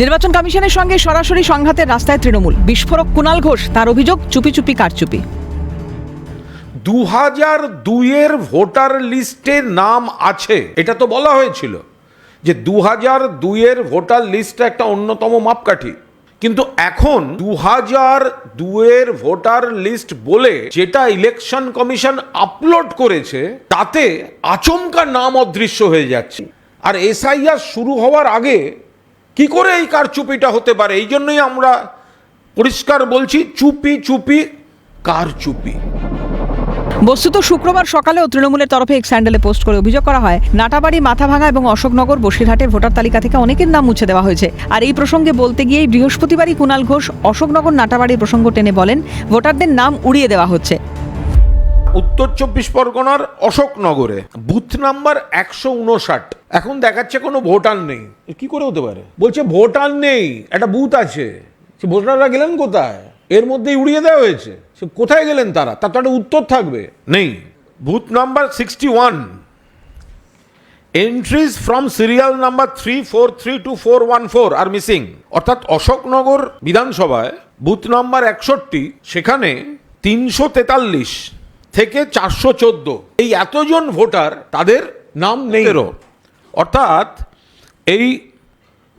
নির্বাচন কমিশনের সঙ্গে সরাসরি সংঘাতের রাস্তায় তৃণমূল। বিস্ফোরক কুণাল ঘোষ, তার অভিযোগ, চুপি চুপি কারচুপি। দু হাজার দুইয়ের ভোটার লিস্টে নাম আছে। এটা তো বলা হয়েছিল যে দু হাজার দুইয়ের ভোটার লিস্ট একটা অন্যতম মাপকাঠি। কিন্তু এখন দু হাজার দুয়ের ভোটার লিস্ট বলে যেটা ইলেকশন কমিশন আপলোড করেছে, তাতে আচমকা নাম অদৃশ্য হয়ে যাচ্ছে। আর এসআইআর শুরু হওয়ার আগে কি করে এই কারচুপিটা হতে পারে? এই জন্যই আমরা পরিষ্কার বলছি, চুপি চুপি, কারচুপি। বস্তুত শুক্রবার সকালেও তৃণমূলের তরফে এক স্যান্ডেলে পোস্ট করে অভিযোগ করা হয়, নাটাবাড়ি, মাথাভাঙা এবং অশোকনগর বসিরহাটের ভোটার তালিকা থেকে অনেকের নাম মুছে দেওয়া হয়েছে। আর এই প্রসঙ্গে বলতে গিয়েই বৃহস্পতিবারই কুণাল ঘোষ অশোকনগর নাটাবাড়ির প্রসঙ্গ টেনে বলেন, ভোটারদের নাম উড়িয়ে দেওয়া হচ্ছে। উত্তর চব্বিশ পরগনার অশোকনগরে। বুথ নাম্বার একশো উনষাট। এখন দেখাচ্ছে কোনো ভোটার নেই। কি করে হতে পারে? বলছে ভোটার নেই, একটা বুথ আছে। সে ভোটাররা গেলেন কোথায়? এর মধ্যে উড়িয়ে দেওয়া হয়েছে। সে কোথায় গেলেন তারা? তার তো একটা উত্তর থাকবে। নেই। Booth number sixty one. Entries from serial number three four three two four one four R missing. অর্থাৎ অশোকনগর বিধানসভায় বুথ নাম্বার একষট্টি, সেখানে তিনশো তেতাল্লিশ থেকে চারশো চোদ্দ। এই এতজন ভোটার তাদের নাম নেই। অর্থাৎ এই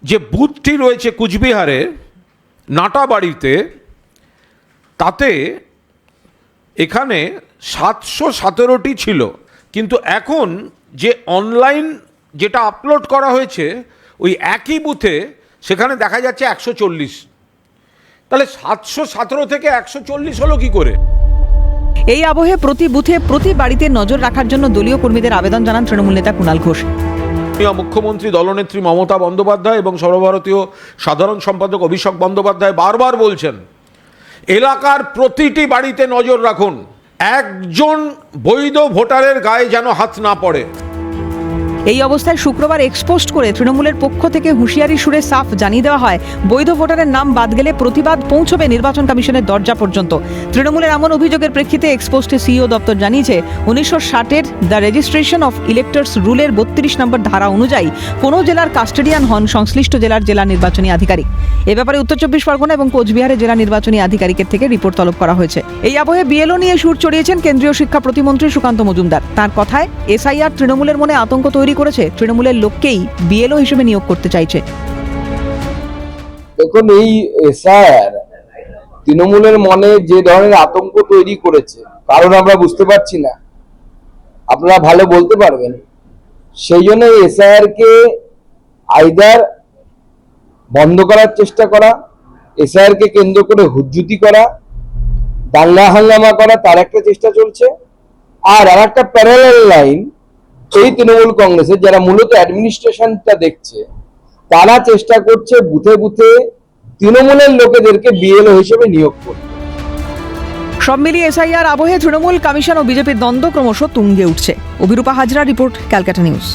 যে বুথটি রয়েছে কুচবিহারে নাটাবাড়িতে তাতে এখানে সাতশো সতেরোটি ছিল। কিন্তু এখন যে অনলাইন যেটা আপলোড করা হয়েছে ওই একই বুথে সেখানে দেখা যাচ্ছে একশো চল্লিশ। তাহলে সাতশো সতেরো থেকে একশো চল্লিশ হলো কি করে? এই আবহে প্রতি বুথে প্রতি বাড়িতে নজর রাখার জন্য দলীয় কর্মীদের আবেদন জানান তৃণমূল নেতা কুণাল ঘোষ। মুখ্যমন্ত্রী দলনেত্রী মমতা বন্দ্যোপাধ্যায় এবং সর্বভারতীয় সাধারণ সম্পাদক অভিষেক বন্দ্যোপাধ্যায় বারবার বলছেন, এলাকার প্রতিটি বাড়িতে নজর রাখুন, একজন বৈধ ভোটারের গায়ে যেন হাত না পড়ে। এই অবস্থায় শুক্রবার এক্সপোস্ট করে তৃণমূলের পক্ষ থেকে হুঁশিয়ারি সুরে সাফ জানিয়ে দেওয়া হয়। বৈধ ভোটারের নাম বাদ গেলে প্রতিবাদ পৌঁছবে নির্বাচন কমিশনের দরজা পর্যন্ত। তৃণমূলের এমন অভিযোগের প্রেক্ষিতে এক্সপোস্টে সিইও দপ্তর জানিয়েছে, উনিশশো ষাটের দ্য রেজিস্ট্রেশন অফ ইলেক্টর্স রুলের বত্রিশ নম্বর ধারা অনুযায়ী কোনো জেলার কাস্টেডিয়ান হন সংশ্লিষ্ট জেলার জেলা নির্বাচনী আধিকারিক। এ ব্যাপারে উত্তর চব্বিশ পরগনা এবং কোচবিহারের জেলা নির্বাচনী আধিকারিকের থেকে রিপোর্ট তলব করা হয়েছে। এই আবহে বিএলও নিয়ে সুর চড়িয়েছেন কেন্দ্রীয় শিক্ষা প্রতিমন্ত্রী সুকান্ত মজুমদার। তার কথায় এসআইআর তৃণমূলের মনে আতঙ্ক তৈরি করেছে, তৃণমূলের লোককেই বিএলও হিসেবে নিয়োগ করতে চাইছে। দেখুন, এই এসআইআর তৃণমূলের মনে যে ধরনের আতঙ্ক তৈরি করেছে, কারণ আমরা বুঝতে পারছি না। আপনারা ভালো বলতে পারবেন। সেই জন্য এসআইআর কে আইদার বন্ধ করার চেষ্টা করা এসআইআর কে কেন্দ্র করে হুজ্জুতি করা, দাঙ্গা হাঙ্গামা করা, তার একটা চেষ্টা চলছে। আর আর একটা প্যারালাল লাইন এই তৃণমূল কংগ্রেসের যারা মূলত অ্যাডমিনিস্ট্রেশনটা দেখছে, তারা চেষ্টা করছে বুথে বুথে তৃণমূলের লোকেদেরকে বিএলও হিসেবে নিয়োগ করতে। সব মিলিয়ে এসআইআর আবহে তৃণমূল কমিশন ও বিজেপির দ্বন্দ্ব ক্রমশ তুঙ্গে উঠছে। Abhirupa Hazra report Calcutta news.